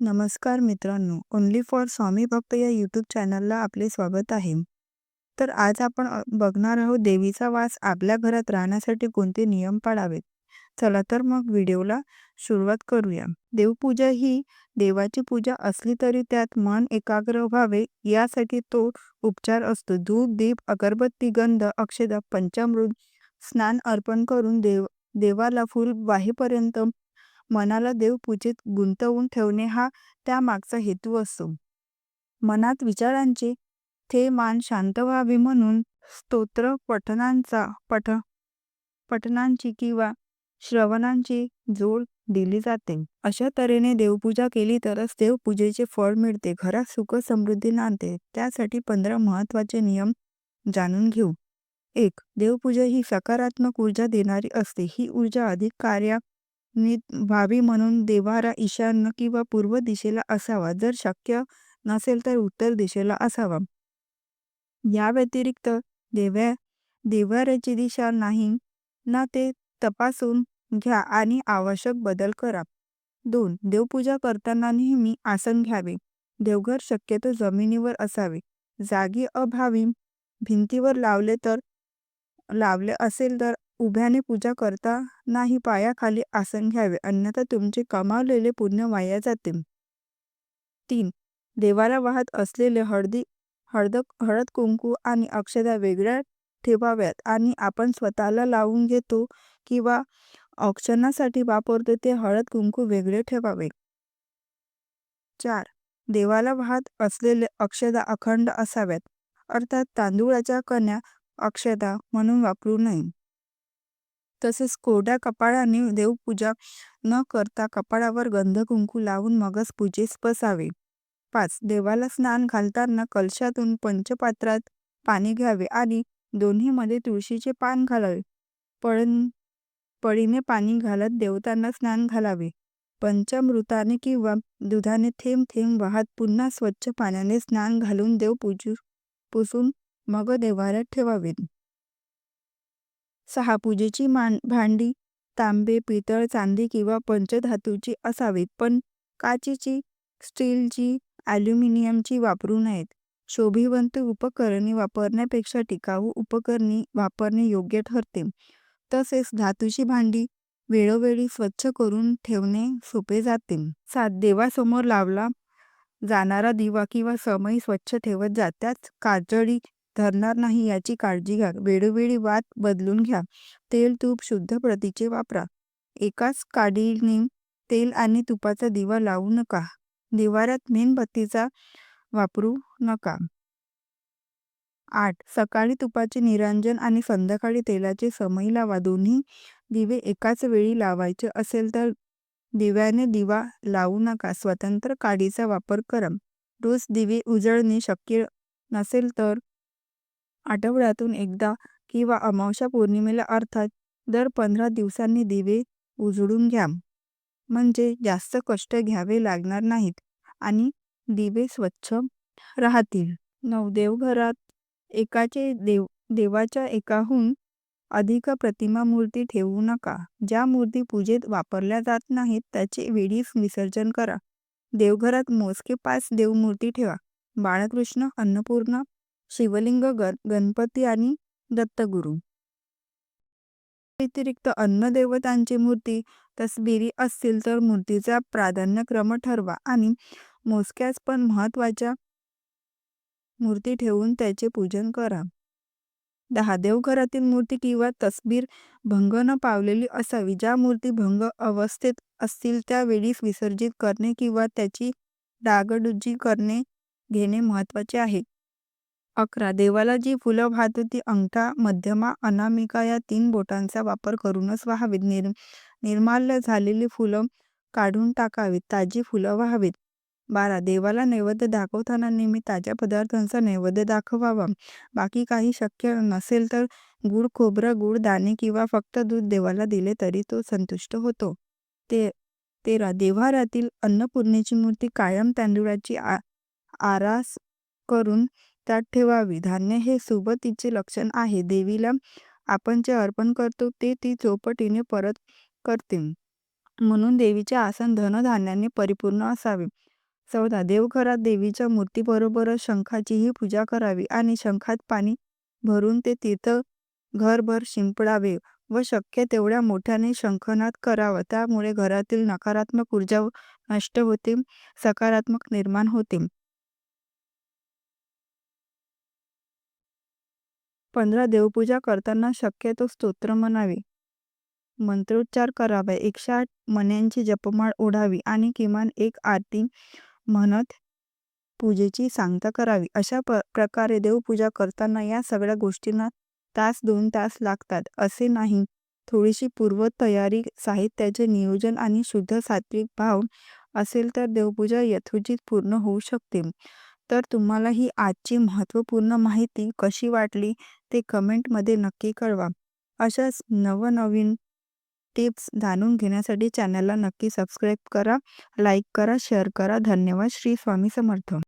नमस्कार मित्रांनो only for स्वामी भक्त या यूट्यूब चॅनलला आपले स्वागत आहे. तर आज आपण बघणार आहोत देवीचा वास आपल्या घरात राहण्यासाठी कोणते नियम पाळावेत? चला तर मग व्हिडिओला सुरुवात करूया. देवपूजा ही देवाची पूजा असली तरी त्यात मन एकाग्र व्हावे यासाठी तो उपचार असतो. धूप दीप अगरबत्ती गंध अक्षदा पंचामृत स्नान अर्पण करून देव देवाला फुल वाहेपर्यंत मनाला देवपूजेत गुंतवून ठेवणे हा त्यामागचा हेतू असतो मनात विचारांचे थेमान शांत व्हावे म्हणून स्तोत्र पठणांचा पठ पठणांची किंवा श्रवणांची जोड दिली जाते. अशा तऱ्हेने देवपूजा केली तरच देवपूजेचे फळ मिळते. घरात सुख समृद्धी नांदते. त्यासाठी पंधरा महत्त्वाचे नियम जाणून घेऊ. एक देवपूजा ही सकारात्मक ऊर्जा देणारी असते. ही ऊर्जा अधिक कार्या नीट व्हावी म्हणून देवारा ईशान्य किंवा पूर्व दिशेला असावा. जर शक्य नसेल तर उत्तर दिशेला असावा. या व्यतिरिक्त देव्या देवाऱ्याची दिशा नाही ना ते तपासून घ्या आणि आवश्यक बदल करा. दोन देवपूजा करताना नेहमी आसन घ्यावे. देवघर शक्यतो जमिनीवर असावे. जागी अभावी भिंतीवर लावले तर लावले असेल तर उभ्याने पूजा करता नाही पायाखाली आसन घ्यावे अन्यथा तुमचे कमावलेले पुण्य वाया जाते. तीन देवाला वाहत असलेले हळदी हळद हळद कुंकू आणि अक्षदा वेगळ्या ठेवाव्यात आणि आपण स्वतःला लावून घेतो किंवा औक्षणासाठी वापरतो ते हळद कुंकू वेगळे ठेवावे. चार देवाला वाहत असलेले अक्षदा अखंड असाव्यात अर्थात तांदूळाच्या कन्या अक्षदा म्हणून वापरू नये. तसेच कोरड्या कपाळाने देवपूजा न करता कपाळावर गंध कुंकू लावून मगच पूजेस बसावे. पाच देवाला स्नान घालताना कलशातून पंचपात्रात पाणी घ्यावे आणि दोन्हीमध्ये तुळशीचे पान घालावे. पळण पळीने पाणी घालत देवतांना स्नान घालावे. पंचामृताने किंवा दुधाने थेंब थेंब वाहत पुन्हा स्वच्छ पाण्याने स्नान घालून देव पूजू पुसून मग देवाऱ्यात ठेवावेत सहा पूजेची मान भांडी तांबे पितळ चांदी किंवा पंचधातूची असावीत पण काचेची स्टीलची ॲल्युमिनियमची वापरू नयेत. शोभिवंत उपकरणे वापरण्यापेक्षा टिकाऊ उपकरणे वापरणे योग्य ठरते. तसेच धातूची भांडी वेळोवेळी स्वच्छ करून ठेवणे सोपे जाते. सात देवासमोर लावला जाणारा दिवा किंवा समई स्वच्छ ठेवत जा त्यात काजळी धरणार नाही याची काळजी घ्या. वेळोवेळी वात बदलून घ्या. तेल तूप शुद्ध प्रतीचे वापरा. एकाच काडीने तेल आणि तुपाचा दिवा लावू नका. दिवाऱ्यात मेणबत्तीचा वापरू नका. आठ. सकाळी तुपाचे निरांजन आणि संध्याकाळी तेलाचे समई लावा. दोन्ही दिवे एकाच वेळी लावायचे असेल तर दिव्याने दिवा लावू नका. स्वतंत्र काडीचा वापर करा. रोज दिवे उजळणे शक्य नसेल तर आठवड्यातून एकदा किंवा अमावस्या पौर्णिमेला अर्थात दर पंधरा दिवसांनी दिवे उजळून घ्या. म्हणजे जास्त कष्ट घ्यावे लागणार नाहीत आणि दिवे स्वच्छ राहतील. नऊ देवघरात एकाचे देव देवाच्या एकाहून अधिक प्रतिमा मूर्ती ठेवू नका. ज्या मूर्ती पूजेत वापरल्या जात नाहीत त्याचे वेळीच विसर्जन करा. देवघरात मोजके पाच देवमूर्ती ठेवा. बाळकृष्ण अन्नपूर्णा शिवलिंग गण गणपती आणि दत्तगुरु. व्यतिरिक्त अन्य देवतांची मूर्ती तसबिरी असतील तर मूर्तीचा प्राधान्यक्रम ठरवा आणि मोजक्याच पण महत्त्वाच्या मूर्ती ठेवून त्याचे पूजन करा. दहा देवघरातील मूर्ती किंवा तसबीर भंग न पावलेली असावी. ज्या मूर्ती भंग अवस्थेत असतील त्यावेळीच विसर्जित करणे किंवा त्याची डागडुजी करणे घेणे महत्त्वाचे आहे. अकरा. देवाला जी फुलं वाहतो ती अंगठा मध्यमा अनामिका या तीन बोटांचा वापर करूनच व्हावीत. निर निर्माल्य झालेली फुलं काढून टाकावीत ताजी फुलं व्हावीत. बारा. देवाला नैवेद्य दाखवताना नेहमी ताज्या पदार्थांचा नैवेद्य दाखवावा. बाकी काही शक्य नसेल तर गुळ खोबरं गुळ दाणे किंवा फक्त दूध देवाला दिले तरी तो संतुष्ट होतो. ते तेरा. देव्हाऱ्यातील अन्नपूर्णेची मूर्ती कायम तांदूळाची आ आरास करून त्यात ठेवावी. धान्य हे सुबतीचे लक्षण आहे. देवीला आपण जे अर्पण करतो ते ती चौपटीने परत करते. म्हणून देवीचे आसन धनधान्याने परिपूर्ण असावे. चौदा. देवघरात देवीच्या मूर्तीबरोबरच शंखाचीही पूजा करावी आणि शंखात पाणी भरून ते तीर्थ घरभर शिंपडावे व शक्य तेवढ्या मोठ्याने शंखनाद करावा. त्यामुळे घरातील नकारात्मक ऊर्जा नष्ट होते सकारात्मक निर्माण होते. पंधरा देवपूजा करताना शक्यतो स्तोत्र म्हणावे. मंत्रोच्चार करावा. एकशे आठ मण्यांची जपमाळ ओढावी आणि किमान एक आरती म्हणत पूजेची सांगता करावी. अशा प्रकारे देवपूजा करताना या सगळ्या गोष्टींना तास दोन तास लागतात. असे नाही. थोडीशी पूर्वतयारी साहित्याचे नियोजन आणि शुद्ध सात्विक भाव असेल तर देवपूजा यथोचित पूर्ण होऊ शकते. तर तुम्हाला ही आजची महत्त्वपूर्ण माहिती कशी वाटली ते कमेंटमध्ये नक्की कळवा. अशाच नवनवीन टिप्स जाणून घेण्यासाठी चॅनलला नक्की सबस्क्राईब करा लाईक करा शेअर करा. धन्यवाद. श्री स्वामी समर्थ.